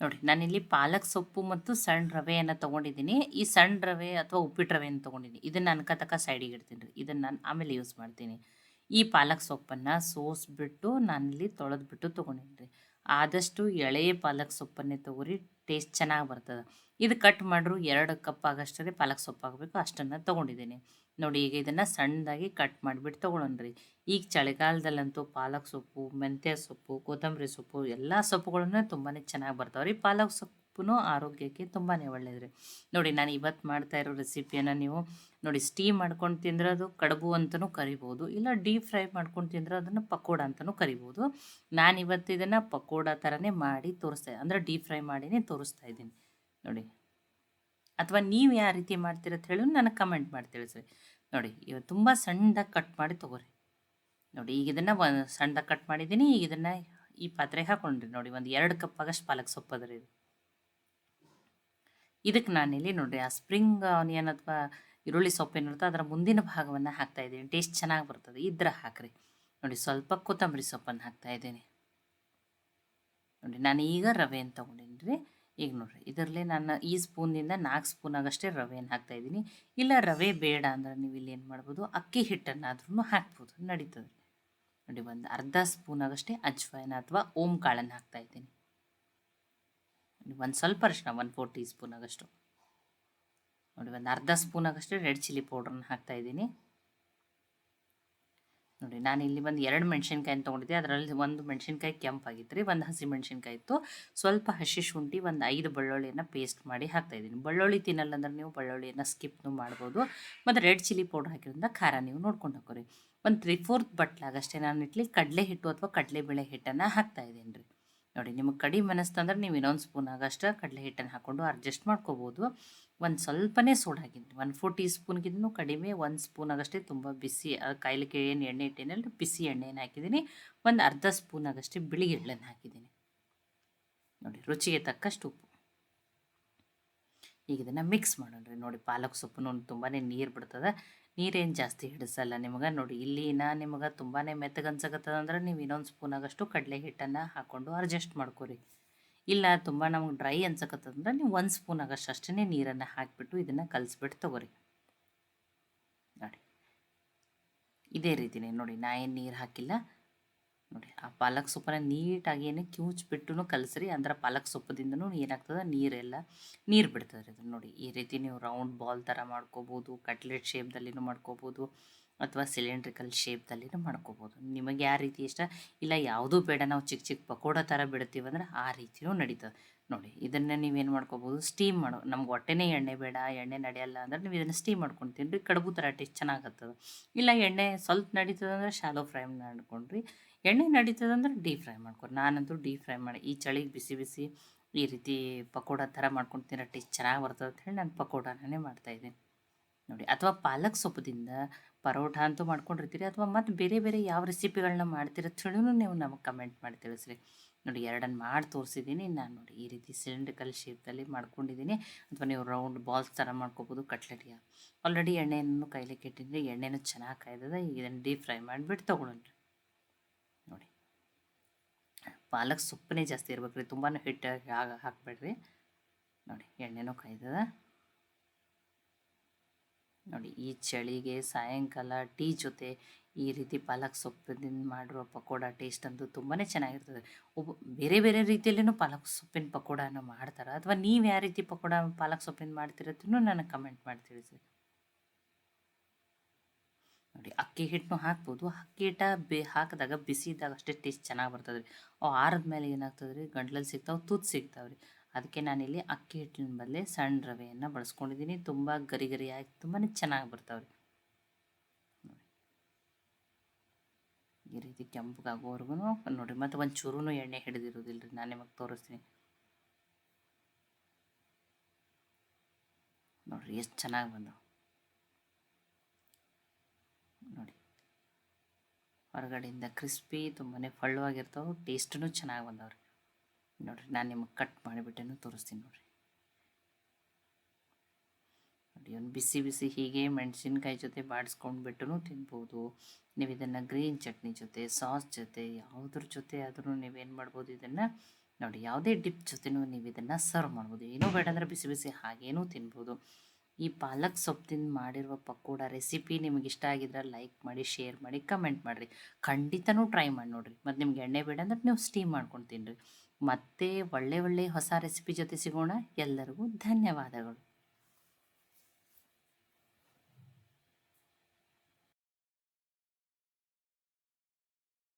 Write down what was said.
ನೋಡಿ, ನಾನಿಲ್ಲಿ ಪಾಲಕ್ ಸೊಪ್ಪು ಮತ್ತು ಸಣ್ಣ ರವೆಯನ್ನು ತೊಗೊಂಡಿದ್ದೀನಿ. ಈ ಸಣ್ಣ ರವೆ ಅಥವಾ ಉಪ್ಪಿಟ್ಟು ರವೆಯನ್ನು ತೊಗೊಂಡಿದ್ದೀನಿ. ಇದನ್ನು ಅನ್ಕತಕ್ಕ ಸೈಡಿಗೆ ಇಡ್ತೀನಿ ರೀ. ಇದನ್ನು ನಾನು ಆಮೇಲೆ ಯೂಸ್ ಮಾಡ್ತೀನಿ. ಈ ಪಾಲಕ್ ಸೊಪ್ಪನ್ನು ಸೋಸ್ಬಿಟ್ಟು ನಾನಿಲ್ಲಿ ತೊಳೆದ್ಬಿಟ್ಟು ತೊಗೊಂಡಿನಿ ರೀ. ಆದಷ್ಟು ಎಳೆಯ ಪಾಲಕ್ ಸೊಪ್ಪನ್ನೇ ತಗೋರಿ, ಟೇಸ್ಟ್ ಚೆನ್ನಾಗಿ ಬರ್ತದೆ. ಇದು ಕಟ್ ಮಾಡ್ರು ಎರಡು ಕಪ್ ಆಗಷ್ಟೇ ಪಾಲಕ್ ಸೊಪ್ಪು ಆಗಬೇಕು ಅಷ್ಟನ್ನು ತೊಗೊಂಡಿದ್ದೀನಿ. ನೋಡಿ, ಈಗ ಇದನ್ನು ಸಣ್ಣದಾಗಿ ಕಟ್ ಮಾಡಿಬಿಟ್ಟು ತೊಗೊಳೋಣ್ರಿ ಈಗ ಚಳಿಗಾಲದಲ್ಲಂತೂ ಪಾಲಕ್ ಸೊಪ್ಪು, ಮೆಂತ್ಯ ಸೊಪ್ಪು, ಕೊತ್ತಂಬರಿ ಸೊಪ್ಪು, ಎಲ್ಲ ಸೊಪ್ಪುಗಳನ್ನ ತುಂಬಾ ಚೆನ್ನಾಗಿ ಬರ್ತಾವ್ರಿ ಪಾಲಕ್ ಸೊಪ್ಪು. ಆರೋಗ್ಯಕ್ಕೆ ತುಂಬಾ ಒಳ್ಳೆಯದು ನೋಡಿ, ನಾನು ಇವತ್ತು ಮಾಡ್ತಾ ಇರೋ ರೆಸಿಪಿಯನ್ನು ನೀವು ನೋಡಿ ಸ್ಟೀಮ್ ಮಾಡ್ಕೊಂಡು ತಿಂದರೆ ಅದು ಕಡುಬು ಅಂತಲೂ ಕರಿಬೋದು, ಇಲ್ಲ ಡೀಪ್ ಫ್ರೈ ಮಾಡ್ಕೊಂಡು ತಿಂದರೆ ಅದನ್ನು ಪಕೋಡ ಅಂತಲೂ ಕರಿಬೋದು. ನಾನು ಇವತ್ತು ಇದನ್ನು ಪಕೋಡ ಥರನೇ ಮಾಡಿ ತೋರಿಸ್ತಾ, ಅಂದರೆ ಡೀಪ್ ಫ್ರೈ ಮಾಡಿನೇ ತೋರಿಸ್ತಾ ಇದ್ದೀನಿ. ನೋಡಿ, ಅಥವಾ ನೀವು ಯಾವ ರೀತಿ ಮಾಡ್ತೀರ ಅಂತ ಹೇಳಿ ನನಗೆ ಕಮೆಂಟ್ ಮಾಡಿ ತಿಳಿಸ್ರಿ. ನೋಡಿ ಇವತ್ತು ತುಂಬ ಸಣ್ಣದಾಗಿ ಕಟ್ ಮಾಡಿ ತೊಗೊರಿ. ನೋಡಿ, ಈಗ ಇದನ್ನು ಒಂದು ಸಣ್ಣದಾಗಿ ಕಟ್ ಮಾಡಿದ್ದೀನಿ, ಈಗ ಇದನ್ನು ಈ ಪಾತ್ರೆಗೆ ಹಾಕೊಂಡ್ರಿ. ನೋಡಿ, ಒಂದು ಎರಡು ಕಪ್ ಆಗಷ್ಟು ಪಾಲಕ್ ಸೊಪ್ಪು ಅದ ಇದು ಇದಕ್ಕೆ ನಾನಿಲ್ಲಿ ನೋಡಿರಿ, ಆ ಸ್ಪ್ರಿಂಗ್ ಆನಿಯನ್ ಅಥವಾ ಈರುಳ್ಳಿ ಸೊಪ್ಪು ಏನಿರುತ್ತೆ ಅದರ ಮುಂದಿನ ಭಾಗವನ್ನು ಹಾಕ್ತಾ ಇದ್ದೀನಿ. ಟೇಸ್ಟ್ ಚೆನ್ನಾಗಿ ಬರ್ತದೆ. ಇದ್ರ ಹಾಕ್ರಿ. ನೋಡಿ, ಸ್ವಲ್ಪ ಕೊತ್ತಂಬರಿ ಸೊಪ್ಪನ್ನು ಹಾಕ್ತಾ ಇದ್ದೀನಿ. ನೋಡಿ, ನಾನು ಈಗ ರವೆಯನ್ನು ತೊಗೊಂಡಿನಿ ರೀ ಈಗ ನೋಡ್ರಿ, ಇದರಲ್ಲಿ ನಾನು ಈ ಸ್ಪೂನಿಂದ ನಾಲ್ಕು ಸ್ಪೂನ್ ಆಗಷ್ಟೇ ರವೆಯನ್ನು ಹಾಕ್ತಾಯಿದ್ದೀನಿ ಇಲ್ಲ, ರವೆ ಬೇಡ ಅಂದ್ರೆ ನೀವು ಇಲ್ಲಿ ಏನು ಮಾಡ್ಬೋದು, ಅಕ್ಕಿ ಹಿಟ್ಟನ್ನಾದ್ರೂ ಹಾಕ್ಬೋದು. ನಡೀತದೆ. ನೋಡಿ, ಒಂದು ಅರ್ಧ ಸ್ಪೂನ್ ಆಗಷ್ಟೇ ಅಜ್ವಾಯಿನ ಅಥವಾ ಓಂ ಕಾಳನ್ನು ಹಾಕ್ತಾಯಿದ್ದೀನಿ ಒಂದು ಸ್ವಲ್ಪ ಅರಿಶಿನ ಒನ್ ಫೋರ್ ಟೀ ಸ್ಪೂನ್ ಆಗಷ್ಟು ನೋಡಿ, ಒಂದು ಅರ್ಧ ಸ್ಪೂನ್ ಆಗಷ್ಟು ರೆಡ್ ಚಿಲ್ಲಿ ಪೌಡ್ರನ್ನ ಹಾಕ್ತಾಯಿದ್ದೀನಿ ನೋಡಿ, ನಾನು ಇಲ್ಲಿ ಒಂದು ಎರಡು ಮೆಣಸಿನ್ಕಾಯಿನ ತೊಗೊಂಡಿದ್ದೆ. ಅದರಲ್ಲಿ ಒಂದು ಮೆಣಸಿನ್ಕಾಯಿ ಕೆಂಪಾಗಿತ್ತು ರೀ, ಒಂದು ಹಸಿ ಮೆಣಸಿನ್ಕಾಯಿ ಇತ್ತು. ಸ್ವಲ್ಪ ಹಸಿ ಶುಂಠಿ, ಒಂದು ಐದು ಬೆಳ್ಳುಳ್ಳಿಯನ್ನು ಪೇಸ್ಟ್ ಮಾಡಿ ಹಾಕ್ತಾಯಿದ್ದೀನಿ ಬೆಳ್ಳುಳ್ಳಿ ತಿನ್ನಲ್ಲ ಅಂದ್ರೆ ನೀವು ಬೆಳ್ಳುಳ್ಳಿಯನ್ನು ಸ್ಕಿಪ್ನು ಮಾಡ್ಬೋದು. ಮತ್ತು ರೆಡ್ ಚಿಲ್ಲಿ ಪೌಡ್ರ್ ಹಾಕಿರೋದ್ರಿಂದ ಖಾರ ನೀವು ನೋಡ್ಕೊಂಡು ಹಾಕೋರಿ. ಒಂದು ತ್ರೀ ಫೋರ್ತ್ ಬಟ್ಲಾಗಷ್ಟೇ ನಾನು ಇಟ್ಲಿ ಕಡಲೆ ಹಿಟ್ಟು ಅಥವಾ ಕಡಲೆಬೇಳೆ ಹಿಟ್ಟನ್ನು ಹಾಕ್ತಾಯಿದ್ದೀನಿ ರೀ. ನೋಡಿ, ನಿಮಗೆ ಕಡಿಮೆ ಮನಸ್ತಂದ್ರೆ ನೀವು ಇನ್ನೊಂದು ಸ್ಪೂನ್ ಆಗಷ್ಟು ಕಡಲೆ ಹಿಟ್ಟನ್ನು ಹಾಕ್ಕೊಂಡು ಅಡ್ಜಸ್ಟ್ ಮಾಡ್ಕೋಬೋದು. ಒಂದು ಸ್ವಲ್ಪನೇ ಸೋಡಾಗಿದ್ದು ಒಂದು ಫೋರ್ ಟೀ ಸ್ಪೂನ್ಗಿಂತನೂ ಕಡಿಮೆ, ಒಂದು ಸ್ಪೂನ್ ಆಗಷ್ಟೇ ತುಂಬ ಬಿಸಿ ಕಾಯಿಲೆಗೆ ಏನು ಎಣ್ಣೆ ಇಟ್ಟೇನಲ್ಲ ಬಿಸಿ ಎಣ್ಣೆಯನ್ನು ಹಾಕಿದ್ದೀನಿ ಒಂದು ಅರ್ಧ ಸ್ಪೂನ್ ಆಗಷ್ಟೇ ಬಿಳಿ ಎಳ್ಳನ್ನು ಹಾಕಿದ್ದೀನಿ ನೋಡಿ, ರುಚಿಗೆ ತಕ್ಕಷ್ಟು ಉಪ್ಪು. ಈಗ ಇದನ್ನು ಮಿಕ್ಸ್ ಮಾಡೋಣ ರೀ ನೋಡಿ, ಪಾಲಕ್ ಸೊಪ್ಪು ತುಂಬಾ ನೀರು ಬಿಡ್ತದೆ. ನೀರೇನು ಜಾಸ್ತಿ ಹಿಡಿಸಲ್ಲ ನಿಮಗೆ? ನೋಡಿ, ಇಲ್ಲಿ ನಾ ನಿಮಗೆ ತುಂಬಾ ಮೆತ್ತಗೆ ಅಂದ್ರೆ ನೀವು ಇನ್ನೊಂದು ಸ್ಪೂನ್ ಆಗಷ್ಟು ಕಡಲೆ ಹಿಟ್ಟನ್ನು ಹಾಕ್ಕೊಂಡು ಅಡ್ಜಸ್ಟ್ ಮಾಡ್ಕೊರಿ. ಇಲ್ಲ ತುಂಬ ನಮಗೆ ಡ್ರೈ ಅನ್ಸಕತ್ತಂದ್ರೆ ನೀವು ಒಂದು ಸ್ಪೂನ್ ಆಗಷ್ಟು ಅಷ್ಟೇ ನೀರನ್ನು ಹಾಕಿಬಿಟ್ಟು ಇದನ್ನು ಕಲಿಸ್ಬಿಟ್ಟು ತೊಗೊರಿ. ನೋಡಿ, ಇದೇ ರೀತಿನೇ ನೋಡಿ, ನಾ ಏನು ನೀರು ಹಾಕಿಲ್ಲ. ನೋಡಿ, ಆ ಪಾಲಕ್ ಸೊಪ್ಪನ್ನ ನೀಟಾಗಿ ಏನು ಕಿವುಚ್ಬಿಟ್ಟು ಕಲಸ್ರಿ, ಅಂದ್ರೆ ಪಾಲಕ್ ಸೊಪ್ಪದಿಂದನೂ ಏನಾಗ್ತದೆ? ನೀರೆಲ್ಲ ನೀರು ಬಿಡ್ತದೆ ರೀ ನೋಡಿ. ಈ ರೀತಿ ನೀವು ರೌಂಡ್ ಬಾಲ್ ಥರ ಮಾಡ್ಕೋಬೋದು ಕಟ್ಲೆಟ್ ಶೇಪ್ದಲ್ಲಿನೂ ಮಾಡ್ಕೋಬೋದು, ಅಥವಾ ಸಿಲಿಂಡ್ರಿಕಲ್ ಶೇಪ್ದಲ್ಲಿನೂ ಮಾಡ್ಕೋಬೋದು. ನಿಮಗೆ ಯಾವ ರೀತಿ ಇಷ್ಟ? ಇಲ್ಲ, ಯಾವುದೂ ಬೇಡ, ನಾವು ಚಿಕ್ಕ ಚಿಕ್ಕ ಪಕೋಡ ಥರ ಬಿಡ್ತೀವಂದ್ರೆ ಆ ರೀತಿಯೂ ನಡೀತದೆ. ನೋಡಿ, ಇದನ್ನು ನೀವೇನು ಮಾಡ್ಕೋಬೋದು? ಸ್ಟೀಮ್ ಮಾಡೋ. ನಮ್ಗೆ ಹೊಟ್ಟೆನೇ ಎಣ್ಣೆ ಬೇಡ, ಎಣ್ಣೆ ನಡೆಯಲ್ಲ ಅಂದ್ರೆ ನೀವು ಇದನ್ನು ಸ್ಟೀಮ್ ಮಾಡ್ಕೊಂಡು ತಿನ್ನಿರಿ ಕಡುಬು ಥರ ಟೇಸ್ಟ್ ಚೆನ್ನಾಗತ್ತದ ಇಲ್ಲ, ಎಣ್ಣೆ ಸ್ವಲ್ಪ ನಡೀತದೆ ಅಂದರೆ ಶಾಲೋ ಫ್ರೈ ಮಾಡ್ಕೊಂಡ್ರಿ. ಎಣ್ಣೆ ನಡೀತದೆ ಅಂದ್ರೆ ಡೀಪ್ ಫ್ರೈ ಮಾಡ್ಕೊಡಿ ನಾನಂತೂ ಡೀಪ್ ಫ್ರೈ ಮಾಡಿ, ಈ ಚಳಿಗೆ ಬಿಸಿ ಬಿಸಿ ಈ ರೀತಿ ಪಕೋಡ ಥರ ಮಾಡ್ಕೊಂಡು ತಿನ್ನೋ ಟೇಸ್ಟ್ ಚೆನ್ನಾಗಿ ಬರ್ತದೆ ಅಂತ ಹೇಳಿ ನಾನು ಪಕೋಡನೇ ಮಾಡ್ತಾಯಿದ್ದೀನಿ ನೋಡಿ, ಅಥವಾ ಪಾಲಕ್ ಸೊಪ್ಪದಿಂದ ಪರೋಟ ಅಂತೂ ಮಾಡ್ಕೊಂಡಿರ್ತೀರಿ, ಅಥವಾ ಮತ್ತು ಬೇರೆ ಬೇರೆ ಯಾವ ರೆಸಿಪಿಗಳನ್ನ ಮಾಡ್ತೀರ ತಿಳಿನೂ ನೀವು ನಮಗೆ ಕಮೆಂಟ್ ಮಾಡಿ ತಿಳಿಸ್ರಿ. ನೋಡಿ ಎರಡನ್ನು ಮಾಡಿ ತೋರಿಸಿದ್ದೀನಿ ನಾನು ನೋಡಿ ಈ ರೀತಿ ಸಿಲಿಂಡ್ರಿಕಲ್ ಶೇಪಲ್ಲಿ ಮಾಡ್ಕೊಂಡಿದ್ದೀನಿ ಅಥವಾ ನೀವು ರೌಂಡ್ ಬಾಲ್ಸ್ ಥರ ಮಾಡ್ಕೋಬೋದು ಕಟ್ಲೆಟ್ಗೆ ಆಲ್ರೆಡಿ ಎಣ್ಣೆಯನ್ನು ಕೈಲಿ ಕೆಟ್ಟಿದ್ರೆ ಎಣ್ಣೆನೂ ಚೆನ್ನಾಗಿ ಕಾಯ್ದದ ಈಗ ಇದನ್ನು ಡೀಪ್ ಫ್ರೈ ಮಾಡಿಬಿಟ್ಟು ತೊಗೊಳ್ರಿ ಪಾಲಕ್ ಸೊಪ್ಪನೇ ಜಾಸ್ತಿ ಇರ್ಬೇಕು ರೀ. ತುಂಬಾ ಹಿಟ್ಟು ಹಾಕಬೇಡ್ರಿ. ನೋಡಿ, ಎಣ್ಣೆನೂ ಕಾಯ್ದದ. ನೋಡಿ, ಈ ಚಳಿಗೆ ಸಾಯಂಕಾಲ ಟೀ ಜೊತೆ ಈ ರೀತಿ ಪಾಲಕ್ ಸೊಪ್ಪಿನಿಂದ ಮಾಡಿರೋ ಪಕೋಡ ಟೇಸ್ಟ್ ಅಂತೂ ತುಂಬಾ ಚೆನ್ನಾಗಿರ್ತದೆ. ಒಬ್ಬ ಬೇರೆ ಬೇರೆ ರೀತಿಯಲ್ಲಿನೂ ಪಾಲಕ್ ಸೊಪ್ಪಿನ ಪಕೋಡನ ಮಾಡ್ತಾರೆ? ಅಥವಾ ನೀವು ಯಾವ ರೀತಿ ಪಕೋಡ ಪಾಲಕ್ ಸೊಪ್ಪಿನ ಮಾಡ್ತಿರತ್ತೂ ನನಗೆ ಕಮೆಂಟ್ ಮಾಡಿ ತಿಳಿಸಿ ನೋಡಿ, ಅಕ್ಕಿ ಹಿಟ್ಟನ್ನು ಹಾಕ್ಬೋದು. ಅಕ್ಕಿ ಹಿಟ್ಟ ಬೇ, ಹಾಕಿದಾಗ ಬಿಸಿ ಇದ್ದಾಗ ಅಷ್ಟೇ ಟೇಸ್ಟ್ ಚೆನ್ನಾಗಿ ಬರ್ತದೆ ರೀ ಅವು ಆರದ ಮೇಲೆ ಏನಾಗ್ತದೆ ರೀ ಗಂಟ್ಲಲ್ಲಿ ಸಿಗ್ತಾವೆ ತುತ್ತು ಸಿಗ್ತಾವೆ ರೀ ಅದಕ್ಕೆ ನಾನಿಲ್ಲಿ ಅಕ್ಕಿ ಹಿಟ್ಟಿನ ಬದಲೇ ಸಣ್ಣ ರವೆಯನ್ನು ಬಳಸ್ಕೊಂಡಿದ್ದೀನಿ. ತುಂಬ ಗರಿ ಗರಿಯಾಗಿ ತುಂಬಾ ಚೆನ್ನಾಗಿ ಬರ್ತಾವೆ ರೀ ಈ ರೀತಿ ಕೆಂಪಗಾಗೋವರೆಗೂ ನೋಡಿ, ಮತ್ತು ಒಂದು ಎಣ್ಣೆ ಹಿಡಿದಿರೋದಿಲ್ಲ ರೀ ನಾನು ನಿಮಗೆ ತೋರಿಸ್ತೀನಿ. ನೋಡಿರಿ, ಎಷ್ಟು ಚೆನ್ನಾಗಿ ಬಂದವು ನೋಡಿ ಹೊರಗಡೆಯಿಂದ ಕ್ರಿಸ್ಪಿ ತುಂಬಾ ಫಳ್ಳವಾಗಿರ್ತಾವೆ ಟೇಸ್ಟೂ ಚೆನ್ನಾಗಿ ಬಂದವ್ರಿ. ನೋಡಿರಿ, ನಾನು ನಿಮಗೆ ಕಟ್ ಮಾಡಿಬಿಟ್ಟೇನು ತೋರಿಸ್ತೀನಿ ನೋಡಿರಿ. ನೋಡಿ, ಒಂದು ಬಿಸಿ ಬಿಸಿ ಹೀಗೆ ಮೆಣಸಿನ್ಕಾಯಿ ಜೊತೆ ಬಾಡಿಸ್ಕೊಂಡು ಬಿಟ್ಟು ತಿನ್ಬೋದು. ನೀವು ಇದನ್ನು ಗ್ರೀನ್ ಚಟ್ನಿ ಜೊತೆ ಸಾಸ್ ಜೊತೆ, ಯಾವುದ್ರ ಜೊತೆ ಆದರೂ ನೀವೇನು ಮಾಡ್ಬೋದು ಇದನ್ನು, ನೋಡಿ, ಯಾವುದೇ ಡಿಪ್ ಜೊತೆನೂ ನೀವು ಇದನ್ನು ಸರ್ವ್ ಮಾಡ್ಬೋದು. ಏನೂ ಬೇಡ ಅಂದರೆ ಬಿಸಿ ಬಿಸಿ ಹಾಗೇನೂ ತಿನ್ಬೋದು. ಈ ಪಾಲಕ್ ಸೊಪ್ಪಿನ ಮಾಡಿರುವ ಪಕೋಡ ರೆಸಿಪಿ ನಿಮಗೆ ಇಷ್ಟ ಆಗಿದ್ರೆ ಲೈಕ್ ಮಾಡಿ ಶೇರ್ ಮಾಡಿ ಕಮೆಂಟ್ ಮಾಡಿರಿ. ಖಂಡಿತನೂ ಟ್ರೈ ಮಾಡಿ ನೋಡಿರಿ. ಮತ್ತು ನಿಮ್ಗೆ ಎಣ್ಣೆ ಬೇಡ ಅಂದ್ರೆ ನೀವು ಸ್ಟೀಮ್ ಮಾಡ್ಕೊಂಡು ತಿನ್ನಿರಿ ಮತ್ತೆ ಒಳ್ಳೆ ಒಳ್ಳೆ ಹೊಸ ರೆಸಿಪಿ ಜೊತೆ ಸಿಗೋಣ. ಎಲ್ಲರಿಗೂ ಧನ್ಯವಾದಗಳು.